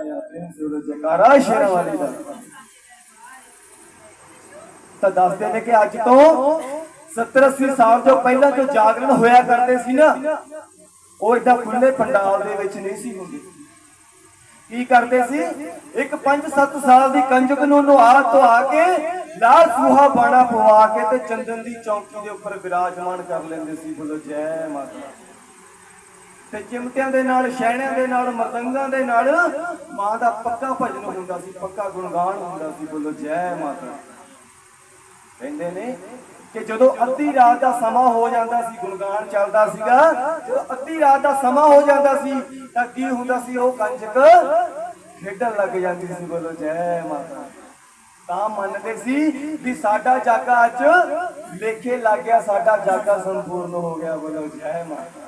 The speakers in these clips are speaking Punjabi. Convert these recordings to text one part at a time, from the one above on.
ਜਕਾਰਾ ਸ਼ੇਰਾਂ ਵਾਲੀ ਦਾ ਤਾਂ ਦੱਸਦੇ ਨੇ ਕਿ ਅੱਜ ਤੋਂ 70 ਸਾਲ ਜੋ ਪਹਿਲਾਂ ਜੋ ਜਾਗਰਣ ਹੋਇਆ ਕਰਦੇ ਸੀ ਨਾ, ਉਹ ਏਦਾਂ ਖੁੱਲੇ ਪੰਡਾਲ ਦੇ ਵਿੱਚ ਨਹੀਂ ਸੀ ਹੁੰਦੇ। ਕੀ ਕਰਦੇ ਸੀ? ਇੱਕ 5-7 ਸਾਲ ਦੀ ਕੰਜਕ ਨੂੰ ਨੁਹਾ ਧੁਆ ਕੇ, ਲਾਲ ਸੂਹਾ ਬਾਣਾ ਪਵਾ ਕੇ ਤੇ ਚੰਦਨ ਦੀ ਚੌਂਕੀ ਦੇ ਉੱਪਰ ਵਿਰਾਜਮਾਨ ਕਰ ਲੈਂਦੇ ਸੀ, ਬੋਲੋ ਜੈ ਮਾਤਾ। ਤੇ ਚਿਮਟਿਆਂ ਦੇ ਨਾਲ, ਸ਼ਹਿਣਿਆਂ ਦੇ ਨਾਲ ਮਰਦੰਗਾਂ ਦੇ ਨਾਲ ਮਾਂ ਦਾ ਪੱਕਾ ਭਜਨ ਹੁੰਦਾ ਸੀ, ਪੱਕਾ ਗੁਣਗਾਨ ਹੁੰਦਾ ਸੀ, ਬੋਲੋ ਜੈ ਮਾਤਾ ਕਹਿੰਦੇ ਨੇ ਕਿ ਜਦੋਂ ਅੱਧੀ ਰਾਤ ਦਾ ਸਮਾਂ ਹੋ ਜਾਂਦਾ ਸੀ, ਗੁਣਗਾਨ ਚੱਲਦਾ ਸੀਗਾ, ਜਦੋਂ ਅੱਧੀ ਰਾਤ ਦਾ ਸਮਾਂ ਹੋ ਜਾਂਦਾ ਸੀ, ਤਾਂ ਕੀ ਹੁੰਦਾ ਸੀ, ਉਹ ਕੰਜਕ ਖੇਡਣ ਲੱਗ ਜਾਂਦੀ ਸੀ, ਬੋਲੋ ਜੈ ਮਾਤਾ ਤਾਂ ਮੰਨਦੇ ਸੀ ਵੀ ਸਾਡਾ ਜਾਗਾ ਅੱਜ ਲੇਖੇ ਲੱਗ ਗਿਆ, ਸਾਡਾ ਜਾਗਾ ਸੰਪੂਰਨ ਹੋ ਗਿਆ, ਬੋਲੋ ਜੈ ਮਾਤਾ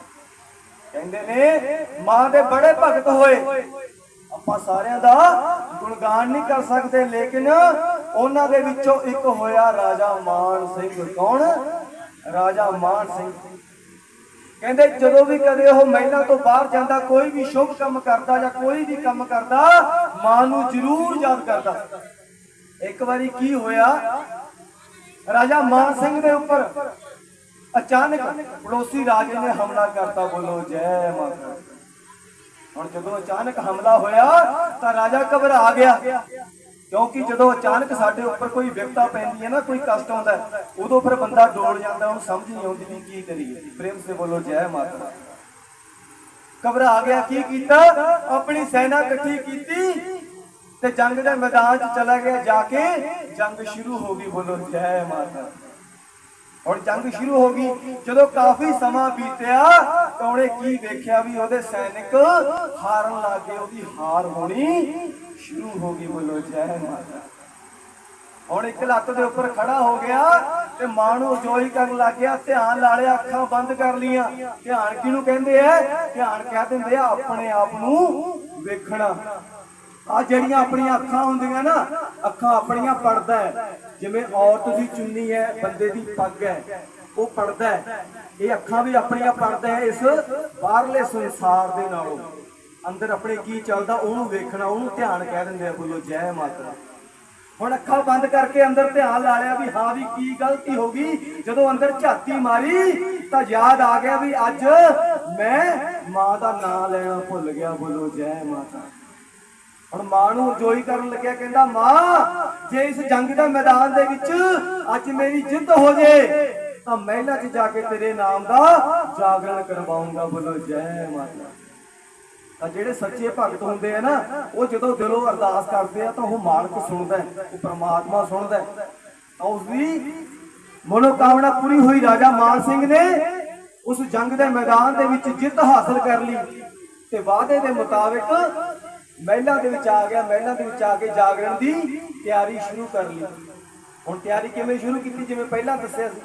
ਕਹਿੰਦੇ ਨੇ ਮਾਂ ਦੇ ਬੜੇ ਭਗਤ ਹੋਏ। ਆਪਾਂ ਸਾਰਿਆਂ ਦਾ ਗੁਣਗਾਨ ਨਹੀਂ ਕਰ ਸਕਦੇ, ਲੇਕਿਨ ਉਹਨਾਂ ਦੇ ਵਿੱਚੋਂ ਇੱਕ ਹੋਇਆ ਰਾਜਾ ਮਾਨ ਸਿੰਘ ਕੌਣ? ਰਾਜਾ ਮਾਨ ਸਿੰਘ। ਕਹਿੰਦੇ, ਜਦੋਂ ਵੀ ਕਦੇ ਉਹ ਮਹਿਲਾ ਤੋਂ ਬਾਹਰ ਜਾਂਦਾ, ਕੋਈ ਵੀ ਸ਼ੁਭ ਕੰਮ ਕਰਦਾ ਜਾਂ ਕੋਈ ਵੀ ਕੰਮ ਕਰਦਾ, ਮਾਂ ਨੂੰ ਜ਼ਰੂਰ ਯਾਦ ਕਰਦਾ। ਇੱਕ ਵਾਰੀ ਕੀ ਹੋਇਆ? ਰਾਜਾ ਮਾਨ ਸਿੰਘ ਦੇ ਉੱਪਰ ਅਚਾਨਕ ਪੜੋਸੀ ਰਾਜੇ ਨੇ ਹਮਲਾ ਕਰਤਾ, ਬੋਲੋ, ਜੈ ਮਾਤਾ ਹੁਣ ਜਦੋਂ ਅਚਾਨਕ ਹਮਲਾ ਹੋਇਆ, ਤਾਂ ਰਾਜਾ ਘਬਰਾ ਗਿਆ। ਕਿਉਂਕਿ ਜਦੋਂ ਅਚਾਨਕ ਸਾਡੇ ਉੱਪਰ ਕੋਈ ਵਿਪਤਾ ਪੈਂਦੀ ਹੈ ਨਾ, ਕੋਈ ਕਸ਼ਟ ਆਉਂਦਾ ਉਦੋਂ ਫਿਰ ਬੰਦਾ ਡੋਲ ਜਾਂਦਾ, ਉਹਨੂੰ ਸਮਝ ਨਹੀਂ ਆਉਂਦੀ ਵੀ ਕੀ ਕਰੀਏ। ਪ੍ਰੇਮ ਸੇ ਬੋਲੋ, ਜੈ ਮਾਤਾ। ਘਬਰਾ ਗਿਆ, ਕੀ ਕੀਤਾ? ਆਪਣੀ ਸੈਨਾ ਇਕੱਠੀ ਕੀਤੀ ਤੇ ਜੰਗ ਦੇ ਮੈਦਾਨ 'ਚ ਚਲਾ ਗਿਆ। ਜਾ ਕੇ ਜੰਗ ਸ਼ੁਰੂ ਹੋ ਗਈ, ਬੋਲੋ, ਜੈ ਮਾਤਾ। ਹੁਣ ਜੰਗ ਸ਼ੁਰੂ ਹੋ ਗਈ। ਜਦੋਂ ਕਾਫੀ ਸਮਾਂ ਬੀਤਿਆ, ਤਾਂ ਉਹਨੇ ਕੀ ਵੇਖਿਆ ਵੀ ਉਹਦੇ ਸੈਨਿਕ ਹਾਰਨ ਲੱਗੇ ਉਹਦੀ ਹਾਰ ਹੋਣੀ ਸ਼ੁਰੂ ਹੋ ਗਈ ਬੋਲੋ ਜੈ ਮਾਤਾ। ਹੁਣ ਇੱਕ ਲੱਤ ਦੇ ਉੱਪਰ ਖੜਾ ਹੋ ਗਿਆ ਤੇ ਮਾਂ ਨੂੰ ਅਜੋਈ ਕਰਨ ਲੱਗ ਗਿਆ, ਧਿਆਨ ਲਾ ਲਿਆ, ਅੱਖਾਂ ਬੰਦ ਕਰ ਲੀਆਂ ਧਿਆਨ ਕਿਹਨੂੰ ਕਹਿੰਦੇ ਆ? ਧਿਆਨ ਕਹਿ ਦਿੰਦੇ ਆ, ਆਪਣੇ ਆਪ ਨੂੰ ਵੇਖਣਾ। ਆ ਜਿਹੜੀਆਂ ਆਪਣੀਆਂ ਅੱਖਾਂ ਹੁੰਦੀਆਂ ਨਾ, ਅੱਖਾਂ ਆਪਣੀਆਂ ਪੜਦਾ ਜਿਵੇਂ ਔਰਤ ਦੀ ਚੁੰਨੀ ਹੈ, ਬੰਦੇ ਦੀ ਪੱਗ ਹੈ, ਉਹ ਪੜਦਾ ਇਹ ਅੱਖਾਂ ਵੀ ਆਪਣੀਆਂ ਪੜਦਾ ਹੈ ਇਸ ਬਾਹਰਲੇ ਸੰਸਾਰ ਦੇ ਨਾਲੋਂ। ਅੰਦਰ ਆਪਣੇ ਕੀ ਚੱਲਦਾ, ਉਹਨੂੰ ਵੇਖਣਾ, ਉਹਨੂੰ ਧਿਆਨ ਕਹਿ ਦਿੰਦੇ ਆ, ਬੋਲੋ, ਜੈ ਮਾਤਾ। ਹੁਣ ਅੱਖਾਂ ਬੰਦ ਕਰਕੇ ਅੰਦਰ ਧਿਆਨ ਲਾ ਲਿਆ ਵੀ ਹਾਂ ਵੀ ਕੀ ਗਲਤੀ ਹੋ ਗਈ। ਜਦੋਂ ਅੰਦਰ ਝਾਤੀ ਮਾਰੀ, ਤਾਂ ਯਾਦ ਆ ਗਿਆ ਵੀ ਅੱਜ ਮੈਂ ਮਾਂ ਦਾ ਨਾਮ ਲੈਣਾ ਭੁੱਲ ਗਿਆ, ਬੋਲੋ, ਜੈ ਮਾਤਾ। ਹੁਣ ਮਾਂ ਨੂੰ ਜੋਈ ਕਰਨ ਲੱਗਿਆ ਕਹਿੰਦਾ ਮਾਂ ਜੇ ਇਸ ਜੰਗ ਦੇ ਮੈਦਾਨ ਦੇ ਵਿੱਚ ਅੱਜ ਮੇਰੀ ਜਿੱਤ ਹੋ ਜੇ ਤਾਂ ਮਹਿਲਾ 'ਚ ਜਾ ਕੇ ਤੇਰੇ ਨਾਮ ਦਾ ਜਾਗਰਣ ਕਰਵਾਉਂਗਾ ਬੋਲੋ ਜੈ ਮਾਤਾ ਤਾਂ ਜਿਹੜੇ ਸੱਚੇ ਭਗਤ ਹੁੰਦੇ ਆ ਨਾ ਉਹ ਜਦੋਂ ਦਿਲੋਂ ਅਰਦਾਸ ਕਰਦੇ ਆ ਤਾਂ ਉਹ ਮਾਲਕ ਸੁਣਦਾ ਹੈ, ਉਹ ਪ੍ਰਮਾਤਮਾ ਸੁਣਦਾ ਤਾਂ ਉਸ ਦੀ ਮਨੋਕਾਮਨਾ ਪੂਰੀ ਹੋਈ ਰਾਜਾ ਮਾਨ ਸਿੰਘ ਨੇ ਉਸ ਜੰਗ ਦੇ ਮੈਦਾਨ ਦੇ ਵਿੱਚ ਜਿੱਤ ਹਾਸਲ ਕਰ ਲਈ ਤੇ ਵਾਅਦੇ ਦੇ ਮੁਤਾਬਕ ਮਹਿਲਾ ਦੇ ਵਿੱਚ ਆ ਗਿਆ, ਮਹਿਲਾ ਦੇ ਵਿੱਚ ਆ ਕੇ ਜਾਗਰਣ ਦੀ ਤਿਆਰੀ ਸ਼ੁਰੂ ਕਰ ਲਈ। ਹੁਣ ਤਿਆਰੀ ਕਿਵੇਂ ਸ਼ੁਰੂ ਕੀਤੀ, ਜਿਵੇਂ ਪਹਿਲਾਂ ਦੱਸਿਆ ਸੀ।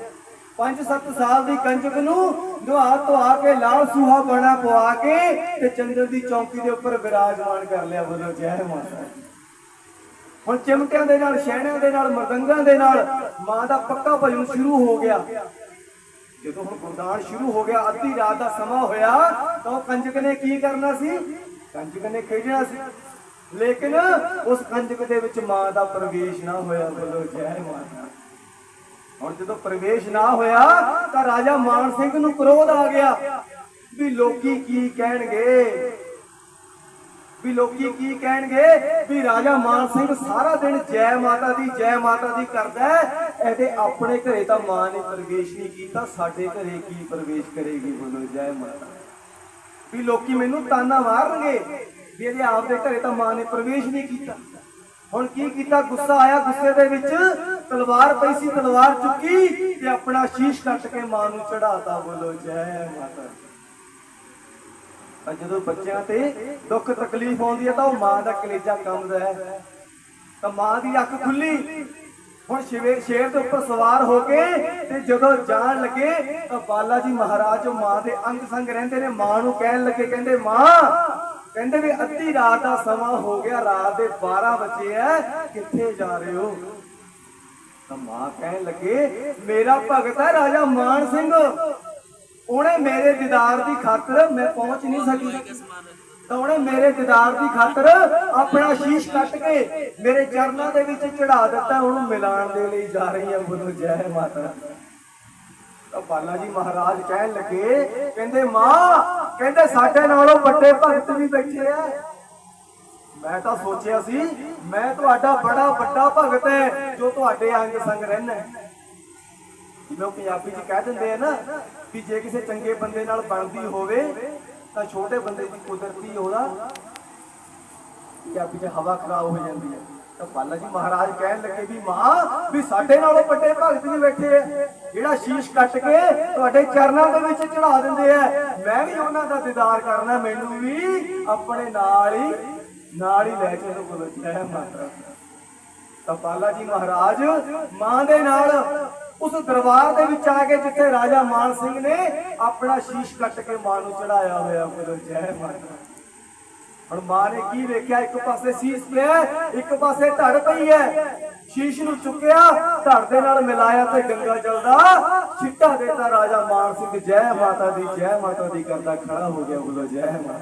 5-7 ਸਾਲ ਦੀ ਕੰਜਕ ਨੂੰ ਨੁਹਾ ਧੁਆ ਕੇ ਲਾਲ ਸੂਹਾ ਬਣਾ ਪਵਾ ਕੇ ਤੇ ਚੰਦਰ ਦੀ ਚੌਂਕੀ ਦੇ ਉੱਪਰ ਵਿਰਾਜਮਾਨ ਕਰ ਲਿਆ ਬੋਲੋ ਜੈ ਮਾਤਾ ਹੁਣ ਚਿਮਟਿਆਂ ਦੇ ਨਾਲ, ਸ਼ਹਿਣਿਆਂ ਦੇ ਨਾਲ, ਮਰਦੰਗਾਂ ਦੇ ਨਾਲ ਮਾਂ ਦਾ ਪੱਕਾ ਭਜਨ ਸ਼ੁਰੂ ਹੋ ਗਿਆ। ਜਦੋਂ ਹੁਣ ਗੁਰਦਾਨ ਸ਼ੁਰੂ ਹੋ ਗਿਆ, ਅੱਧੀ ਰਾਤ ਦਾ ਸਮਾਂ ਹੋਇਆ, ਤਾਂ ਉਹ ਕੰਜਕ ਨੇ ਕੀ ਕਰਨਾ ਸੀ? ਕੰਜਕ ਨੇ ਖੇਡਣਾ ਸੀ। ਲੇਕਿਨ ਉਸ ਕੰਜਕ ਦੇ ਵਿੱਚ ਮਾਂ ਦਾ ਪ੍ਰਵੇਸ਼ ਨਾ ਹੋਇਆ ਬੋਲੋ ਜੈ ਮਾਤਾ ਹੁਣ ਜਦੋਂ ਪ੍ਰਵੇਸ਼ ਨਾ ਹੋਇਆ, ਤਾਂ ਰਾਜਾ ਮਾਨ ਸਿੰਘ ਨੂੰ ਕ੍ਰੋਧ ਆ ਗਿਆ ਵੀ ਲੋਕੀ ਕੀ ਕਹਿਣਗੇ? ਵੀ ਲੋਕੀ ਕੀ ਕਹਿਣਗੇ? ਵੀ ਰਾਜਾ ਮਾਨ ਸਿੰਘ ਸਾਰਾ ਦਿਨ ਜੈ ਮਾਤਾ ਦੀ, ਜੈ ਮਾਤਾ ਦੀ ਕਰਦਾ ਇਹਦੇ ਆਪਣੇ ਘਰੇ ਤਾਂ ਮਾਂ ਨੇ ਪ੍ਰਵੇਸ਼ ਨਹੀਂ ਕੀਤਾ, ਸਾਡੇ ਘਰੇ ਕੀ ਪ੍ਰਵੇਸ਼ ਕਰੇਗੀ ਬੋਲੋ ਜੈ ਮਾਤਾ ਵੀ ਲੋਕੀ ਮੈਨੂੰ ਤਾਨਾ ਮਾਰਨਗੇ ਵੀ ਇਹਦੇ ਆਪਦੇ ਘਰੇ ਤਾਂ ਮਾਂ ਨੇ ਪ੍ਰਵੇਸ਼ ਨਹੀਂ ਕੀਤਾ। ਹੁਣ ਕੀ ਕੀਤਾ? ਗੁੱਸਾ ਆਇਆ ਗੁੱਸੇ ਦੇ ਵਿੱਚ, ਤਲਵਾਰ ਪਈ ਸੀ, ਤਲਵਾਰ ਚੁੱਕੀ ਤੇ ਆਪਣਾ ਸ਼ੀਸ਼ ਕੱਟ ਕੇ ਮਾਂ ਨੂੰ ਚੜਾਤਾ ਬੋਲੋ, ਜੈ ਮਾਤਾ ਦੀ। ਜਦੋਂ ਬੱਚਿਆਂ ਤੇ ਦੁੱਖ ਤਕਲੀਫ ਆਉਂਦੀ ਹੈ ਤਾਂ ਉਹ ਮਾਂ ਦਾ ਕਲੇਜਾ ਕੰਬਦਾ ਹੈ। ਤਾਂ ਮਾਂ ਦੀ ਅੱਖ ਖੁੱਲੀ ਹੁਣ ਸ਼ਿਵੇ ਸ਼ੇਰ ਦੇ ਉੱਪਰ ਸਵਾਰ ਹੋ ਕੇ ਤੇ ਜਦੋਂ ਜਾਣ ਲੱਗੇ ਤਾਂ ਬਾਲਾ ਜੀ ਮਹਾਰਾਜ ਉਹ ਮਾਂ ਦੇ ਅੰਗ ਸੰਗ ਰਹਿੰਦੇ ਨੇ, ਮਾਂ ਨੂੰ ਕਹਿਣ ਲੱਗੇ, ਕਹਿੰਦੇ, ਮਾਂ, ਕਹਿੰਦੇ ਵੀ ਅੱਧੀ ਰਾਤ ਦਾ ਸਮਾਂ ਹੋ ਗਿਆ, ਰਾਤ ਦੇ 12 ਵਜੇ ਐ, ਕਿੱਥੇ ਜਾ ਰਹੇ ਹੋ? ਤਾਂ ਮਾਂ ਕਹਿਣ ਲੱਗੇ, ਮੇਰਾ ਭਗਤ ਹੈ ਰਾਜਾ ਮਾਨ ਸਿੰਘ, ਉਹਨੇ ਮੇਰੇ ਦੀਦਾਰ ਦੀ ਖਾਤਰ ਮੈਂ ਪਹੁੰਚ ਨਹੀਂ ਸਕੀ। ਤਾਂ ਉਹਨੇ ਮੇਰੇ ਦੀਦਾਰ ਦੀ ਖਾਤਰ ਆਪਣਾ ਸ਼ੀਸ਼ ਕੱਟ ਕੇ ਮੇਰੇ ਚਰਨਾਂ ਦੇ ਵਿੱਚ ਚੜਾ ਦਿੱਤਾ ਉਹਨੂੰ ਮਿਲਾਣ ਦੇ ਲਈ ਜਾ ਰਹੀ ਹਾਂ ਬੋਲੋ ਜੈ ਮਾਤਾ। ਤਾਂ ਬਾਲਾ ਜੀ ਮਹਾਰਾਜ ਕਹਿਣ ਲੱਗੇ, ਕਹਿੰਦੇ, ਮਾਂ, ਕਹਿੰਦੇ ਸਾਡੇ ਨਾਲੋਂ ਵੱਡੇ ਭਗਤ ਵੀ ਬੈਠੇ ਆ। ਮੈਂ ਤਾਂ ਸੋਚਿਆ ਸੀ, ਮੈਂ ਤੁਹਾਡਾ ਬੜਾ ਵੱਡਾ ਭਗਤ ਹੈ ਜੋ ਤੁਹਾਡੇ ਅੰਗ ਸੰਗ ਰਹਿਣਾ ਜਿਵੇਂ ਉਹ ਪੰਜਾਬੀ ਚ ਕਹਿ ਦਿੰਦੇ ਆ ਨਾ ਕਿ ਜੇ ਕਿਸੇ ਚੰਗੇ ਬੰਦੇ ਨਾਲ ਬਣਦੀ ਹੋਵੇ ਤਾਂ ਛੋਟੇ ਬੰਦੇ ਦੀ ਕੁਦਰਤੀ ਉਹਦਾ ਪੰਜਾਬੀ ਚ ਹਵਾ ਖਰਾਬ ਹੋ ਜਾਂਦੀ ਹੈ। ਤਾਂ ਬਾਲਾ ਜੀ ਮਹਾਰਾਜ ਕਹਿਣ ਲੱਗੇ ਵੀ ਮਾਂ, ਵੀ ਸਾਡੇ ਨਾਲੋਂ ਵੱਡੇ ਭਗਤ ਵੀ ਬੈਠੇ ਆ। ਜਿਹੜਾ ਸ਼ੀਸ਼ ਕੱਟ ਕੇ ਤੁਹਾਡੇ ਚਰਨਾਂ ਦੇ ਵਿੱਚ ਚੜਾ ਦਿੰਦੇ ਆ। ਮੈਂ ਵੀ ਉਹਨਾਂ ਦਾ ਦੀਦਾਰ ਕਰਨਾ, ਮੈਨੂੰ ਵੀ ਆਪਣੇ ਨਾਲ ਹੀ ਨਾਲ ਹੀ ਲੈ ਚਲੋ ਬੋਲੋ ਜੈ ਮਾਤਾ। ਤਾਂ ਬਾਲਾ ਜੀ ਮਹਾਰਾਜ ਮਾਂ ਦੇ ਨਾਲ ਉਸ ਦਰਬਾਰ ਦੇ ਵਿੱਚ ਆ ਕੇ ਜਿੱਥੇ ਰਾਜਾ ਮਾਨ ਸਿੰਘ ਨੇ ਆਪਣਾ ਸ਼ੀਸ਼ ਕੱਟ ਕੇ ਮਾਂ ਨੂੰ ਚੜਾਇਆ ਹੋਇਆ ਬੋਲੋ, ਜੈ ਮਾਤਾ ਹੁਣ ਮਾਂ ਨੇ ਕੀ ਵੇਖਿਆ? ਇੱਕ ਪਾਸੇ ਸੀਸ ਪਿਆ, ਇੱਕ ਪਾਸੇ ਧੜ ਪਈ ਹੈ। ਸ਼ੀਸ਼ ਨੂੰ ਚੁੱਕਿਆ, ਧੜ ਦੇ ਨਾਲ ਮਿਲਾਇਆ ਤੇ ਗੰਗਾ ਜਲਦਾ। ਛਿੱਟਾ ਦੇਤਾ ਰਾਜਾ ਮਾਨ ਸਿੰਘ, ਜੈ ਮਾਤਾ ਦੀ, ਜੈ ਮਾਤਾ ਦੀ ਕਰਦਾ ਖੜਾ ਹੋ ਗਿਆ, ਬੋਲੋ, ਜੈ ਮਾਤਾ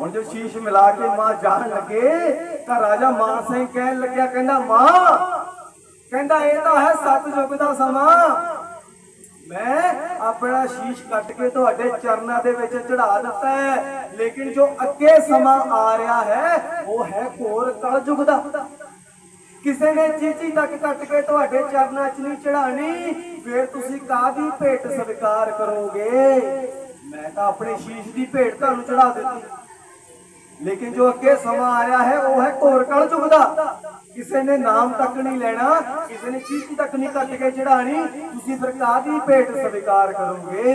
ਹੁਣ ਜੋ ਸ਼ੀਸ਼ ਮਿਲਾ ਕੇ ਮਾਂ ਜਾਣ ਲੱਗੇ, ਤਾਂ ਰਾਜਾ ਮਾਨ ਸਿੰਘ ਕਹਿਣ ਲੱਗਿਆ, ਕਹਿੰਦਾ, ਮਾਂ ਕਹਿੰਦਾ, ਇਹ ਤਾਂ ਹੈ ਸਤਜੁਗ ਦਾ ਸਮਾਂ। ਮੈਂ ਆਪਣਾ ਸ਼ੀਸ਼ ਕੱਟ ਕੇ ਤੁਹਾਡੇ ਚਰਨਾਂ ਦੇ ਵਿੱਚ ਚੜਾ ਦਿੱਤਾ ਹੈ। ਲੇਕਿਨ ਜੋ ਅੱਗੇ ਸਮਾਂ ਆ ਰਿਹਾ ਹੈ, ਉਹ ਹੈ ਘੋਰ ਕਲਯੁਗ ਦਾ। ਕਿਸੇ ਨੇ ਚੀਚੀ ਤੱਕ ਕੱਟ ਕੇ ਤੁਹਾਡੇ ਚਰਨਾਂ 'ਚ ਨਹੀਂ ਚੜਾਣੀ ਫਿਰ ਤੁਸੀਂ ਕਾਹਦੀ ਭੇਟ ਸਵੀਕਾਰ ਕਰੋਗੇ? ਮੈਂ ਤਾਂ ਆਪਣੇ ਸ਼ੀਸ਼ ਦੀ ਭੇਟ ਤੁਹਾਨੂੰ ਚੜਾ ਦਿੱਤੀ। ਲੇਕਿਨ ਜੋ ਅੱਗੇ ਸਮਾਂ ਆ ਰਿਹਾ ਹੈ, ਉਹ ਹੈ ਘੋਰ ਕਲਯੁਗ ਦਾ। ਕਿਸੇ ਨੇ ਨਾਮ ਤੱਕ ਨਹੀਂ ਲੈਣਾ, ਕਿਸੇ ਨੇ ਚੀਚੀ ਤੱਕ ਨਹੀਂ ਕੱਟ ਕੇ ਚੜਾਣੀ ਤੁਸੀਂ ਫਿਰ ਕਾਹਦੀ ਭੇਟ ਸਵੀਕਾਰ ਕਰੋਗੇ?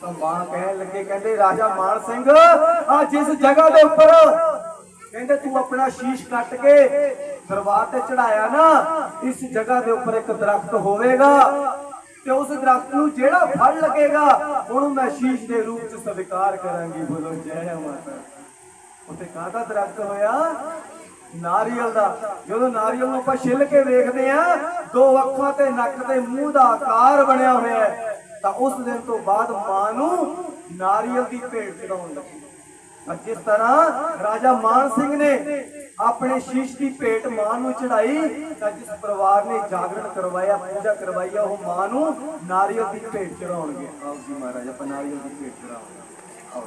ਤਾਂ ਮਾਂ ਕਹਿਣ ਲੱਗੇ, ਕਹਿੰਦੇ, ਰਾਜਾ ਮਾਨ ਸਿੰਘ, ਆ ਜਿਸ ਜਗ੍ਹਾ ਦੇ ਉੱਪਰ ਕਹਿੰਦੇ, ਤੂੰ ਆਪਣਾ ਸ਼ੀਸ਼ ਕੱਟ ਕੇ ਦਰਬਾਰ ਤੇ ਚੜਾਇਆ ਨਾ, ਇਸ ਜਗ੍ਹਾ ਦੇ ਉੱਪਰ ਇੱਕ ਦਰਖਤ ਹੋਵੇਗਾ ਤੇ ਉਸ ਦਰਖਤ ਨੂੰ ਜਿਹੜਾ ਫਲ ਲੱਗੇਗਾ, ਉਹਨੂੰ ਮੈਂ ਸ਼ੀਸ਼ ਦੇ ਰੂਪ ਚ ਸਵੀਕਾਰ ਕਰਾਂਗੀ। ਬੋਲੋ, ਜੈ ਮਾਤਾ ਉੱਥੇ ਕਾਹਦਾ ਦਰਖਤ ਹੋਇਆ? ਨਾਰੀਅਲ ਦਾ। ਜਦੋਂ ਨਾਰੀਅਲ ਨੂੰ ਆਪਾਂ ਛਿੱਲ ਕੇ ਵੇਖਦੇ ਆ ਦੋ ਅੱਖਾਂ ਤੇ ਨੱਕ ਤੇ ਮੂੰਹ ਦਾ ਆਕਾਰ ਬਣਿਆ ਹੋਇਆ ਹੈ, ਤਾਂ ਉਸ ਦਿਨ ਤੋਂ ਬਾਅਦ ਮਾਂ ਨੂੰ ਨਾਰੀਅਲ ਦੀ ਭੇਟ ਚੜਾਉਣ ਲੱਗੀ। ਤਾਂ ਜਿਸ ਤਰ੍ਹਾਂ ਰਾਜਾ ਮਾਨ ਸਿੰਘ ਨੇ ਆਪਣੇ ਸ਼ੀਸ਼ ਦੀ ਭੇਟ ਮਾਂ ਨੂੰ ਚੜਾਈ, ਤਾਂ ਜਿਸ ਪਰਿਵਾਰ ਨੇ ਜਾਗਰਣ ਕਰਵਾਇਆ, ਪੂਜਾ ਕਰਵਾਈ ਆ, ਉਹ ਮਾਂ ਨੂੰ ਨਾਰੀਅਲ ਦੀ ਭੇਟ ਚੜਾਉਣਗੇ। ਆਓ ਜੀ ਮਹਾਰਾਜ, ਆਪਾਂ ਨਾਰੀਅਲ ਦੀ ਭੇਟ ਚੜਾਉਂਗੇ ਆਓ